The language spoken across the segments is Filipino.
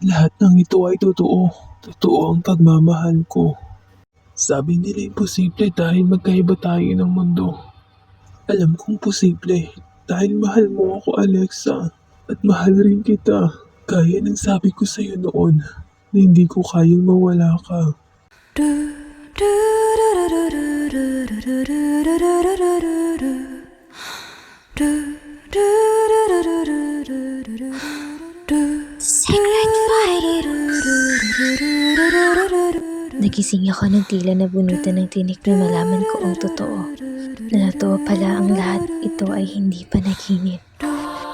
Lahat ng ito ay totoo. Totoo ang pagmamahal ko. Sabi nila imposible dahil magkaiba tayo ng mundo. Alam kong posible dahil mahal mo ako Alexa at mahal rin kita. Kaya ng sabi ko sa'yo noon na hindi ko kayang mawala ka. Sacred Fight! Nagising ako ng tila nabunutan ng tinik na malaman ko ang totoo. Na totoo pala ang lahat ito ay hindi panaginip.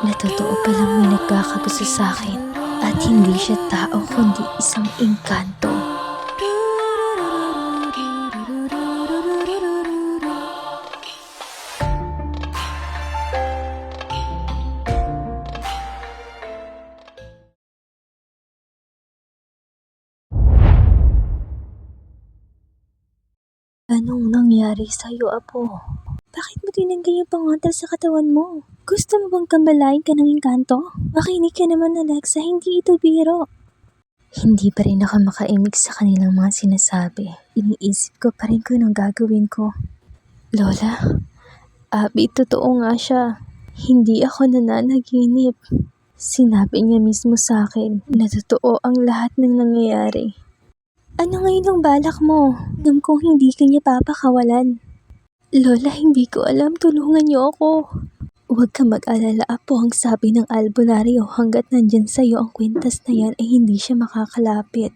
Na totoo palang may nagkakagusto sa akin. At hindi siya tao kundi isang engkanto. Anong nangyari sa'yo, Apo? Bakit mo tinanggal yung pangontra sa katawan mo? Gusto mo bang kambalain ka ng engkanto? Makinig ka naman, Alexa, hindi ito biro. Hindi pa rin ako makaimik sa kanilang mga sinasabi. Iniisip ko pa rin kung anong gagawin ko. Lola, Abi, totoo nga siya. Hindi ako nananaginip. Sinabi niya mismo sa akin na totoo ang lahat ng nangyayari. Ano ngayon ang balak mo? Alam kong hindi ka niya papakawalan. Lola, hindi ko alam. Tulungan niyo ako. Huwag ka mag-alala po ang sabi ng albularyo hanggat nandyan sa'yo ang kwintas na yan ay hindi siya makakalapit.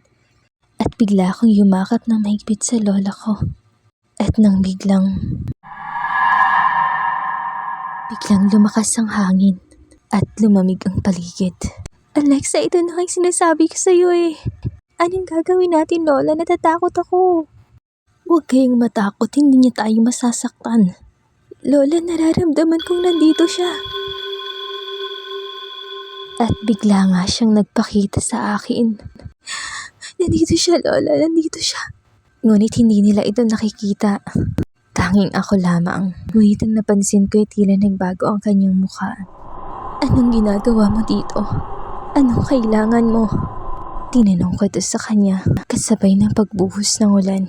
At bigla akong yumakap ng mahigpit sa lola ko. At nang biglang... Biglang lumakas ang hangin at lumamig ang paligid. Alexa, ito na yung sinasabi ko sa'yo eh. Anong gagawin natin, Lola? Natatakot ako. Huwag kayong matakot, hindi niya tayo masasaktan. Lola, nararamdaman kong nandito siya. At bigla nga siyang nagpakita sa akin. Nandito siya, Lola. Nandito siya. Ngunit hindi nila ito nakikita. Tanging ako lamang. Ngunit ang napansin ko ay tila nagbago ang kanyang mukha. Anong ginagawa mo dito? Anong kailangan mo? Tinanong ko ito sa kanya, kasabay ng pagbuhos ng ulan.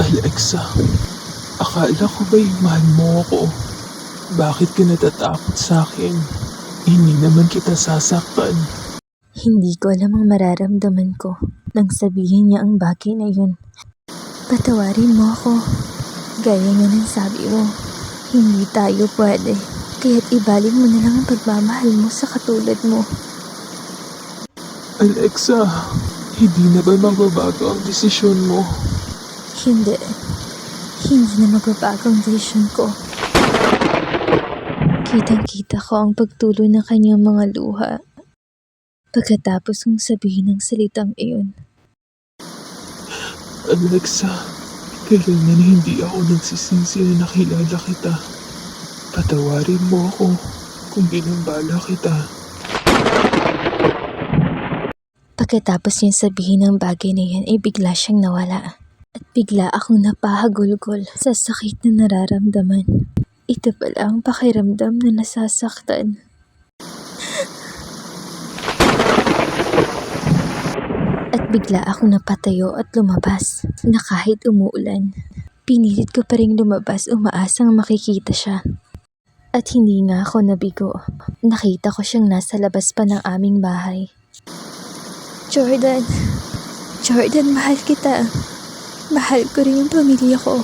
Alexa, akala ko ba'y mahal mo ako? Bakit ka natatakot sa akin? Hindi naman kita sasaktan. Hindi ko alam ang mararamdaman ko nang sabihin niya ang bagay na yun. Patawarin mo ako. Gaya nga ng sabi mo, hindi tayo pwede. Kaya't ibalik mo na lang ang pagmamahal mo sa katulad mo. Alexa, hindi na ba magbabago ang desisyon mo? Hindi. Hindi na magbabago ang desisyon ko. Kitang-kita ko ang pagtulo ng kanyang mga luha. Pagkatapos kong sabihin ang salitang iyon, Alexa, kailanman hindi ako nagsisisi na nakilala kita. Patawarin mo ako kung ginambala kita. Pagkatapos niyang sabihin ang bagay na yan ay bigla siyang nawala. At bigla akong napahagulgol sa sakit na nararamdaman. Ito pala ang pakiramdam na nasasaktan. At bigla akong napatayo at lumabas na kahit umuulan. Pinilit ko pa rin lumabas umaasang makikita siya. At hindi nga ako nabigo. Nakita ko siyang nasa labas pa ng aming bahay. Jordan, Jordan, mahal kita. Mahal ko rin yung pamilya ko.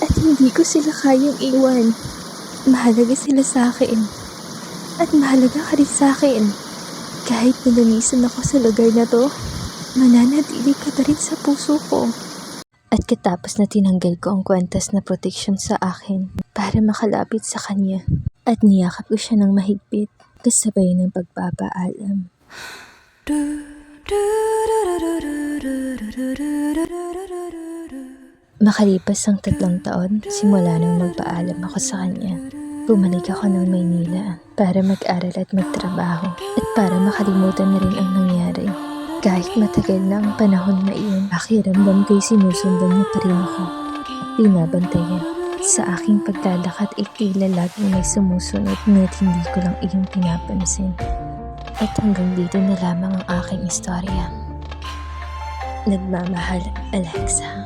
At hindi ko sila kayang iwan. Mahalaga sila sa akin. At mahalaga ka rin sa akin. Kahit nalamisan ako sa lugar na to, mananatili ka pa rin sa puso ko. At katapos na tinanggal ko ang kwentas na protection sa akin para makalapit sa kanya. At niyakap ko siya ng mahigpit kasabay ng pagpapaalam. Makalipas ang tatlong taon, simula nang magpaalam ako sa kanya. Bumalik ako ng Maynila para mag-aral at magtrabaho at para makalimutan na rin ang nangyari. Kahit matagal na ang panahon na iyon, pakiramdam ko'y sinusundan niya pa rin ako at binabantayan. Sa aking pagdadakat ay tila laging may sumusunod ngunit hindi ko lang iyong pinapansin. At hanggang dito na lamang ang aking istorya. Nagmamahal, Alexa.